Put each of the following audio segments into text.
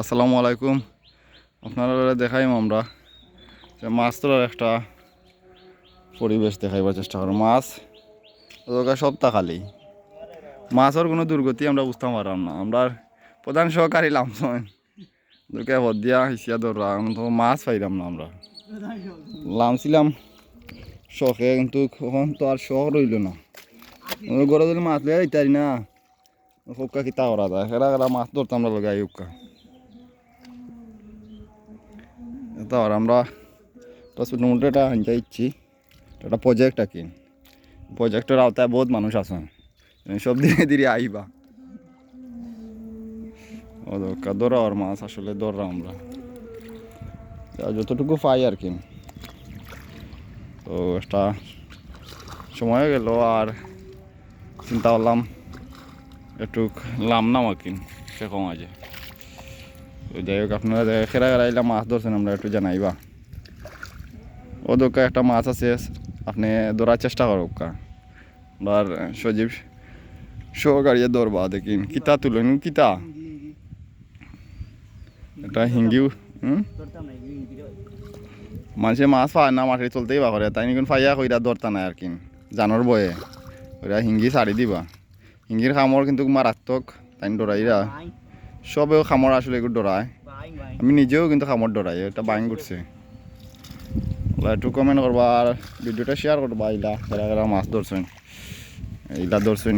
আসসালামু আলাইকুম। আপনারা দেখাইম আমরা যে মাছ তোলার একটা পরিবেশ দেখাইবার চেষ্টা করো মাছ সপ্তাহ খালি মাছের কোনো দুর্গতি আমরা বুঝতে পারলাম না। আমরা প্রধান সহকারী লামসন। দুর্গা হদিয়া হিসিয়া ধরা তো মাছ পাইলাম না আমরা। লামছিলাম শখে, কিন্তু এখন তো আর শখ রইল না। যদি মাছ লিয়ে না, হোক্কা কিতা করা যায়? হেরা হেরা মাছ ধরতাম আমরা লগাই হোক্কা। তার আমরা হসপিটাল মধ্যে এটা আনতে ইচ্ছি একটা প্রজেক্ট কি। প্রজেক্টের আওতায় বহুত মানুষ আছেন। সব ধীরে ধীরে আইবা। ও দরকার ধরা আর মাছ আসলে ধররা আমরা। যতটুকু পাই আর কি। তো একটা সময় গেল আর চিন্তা করলাম, একটু লাম নাম কি সেরকম আছে। যাই হোক আপনারা খেরা খেরাইলা মাছ ধরছেন, আমরা একটু জানাইবা ও দোকা একটা মাছ আছে, আপনি ধরার চেষ্টা করো আর সজীব সহকারিয়ে ধরবা দেখিন কিতা তুলেন কিতা? এটা হিঙ্গিও হুম? মানুষে মাছ পায় না মাঠে চলতেই বা করে, তাই নিকুন ফাইয়া কইরা ধরতা নাই আর কি, জানোর বয়ে। ওরা হিঙ্গি ছাড়ি দিবা। হিঙ্গির খামর কিন্তু মারাত্মক, তাই ডরাইরা সবেও খামর আসলে এগুলো ডরায় আমি নিজেও কিন্তু খামর ডরাই এটা বাইং করছে একটু কমেন্ট করবা আর ভিডিওটা শেয়ার করবা ইলা যারা যারা মাছ ধরছেন ইলা ধরছেন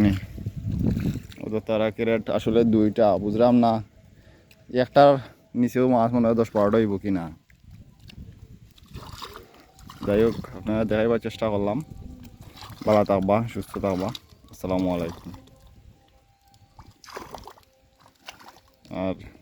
ও তো তারা ক্যারেট আসলে দুইটা বুঝলাম না। একটার নিচেও মাছ মনে হয় দশ বারোটা হইব কি না। যাই হোক আপনারা দেখাইবার চেষ্টা করলাম ভালো থাকবা, সুস্থ থাকবা। আসসালামু আলাইকুম। আর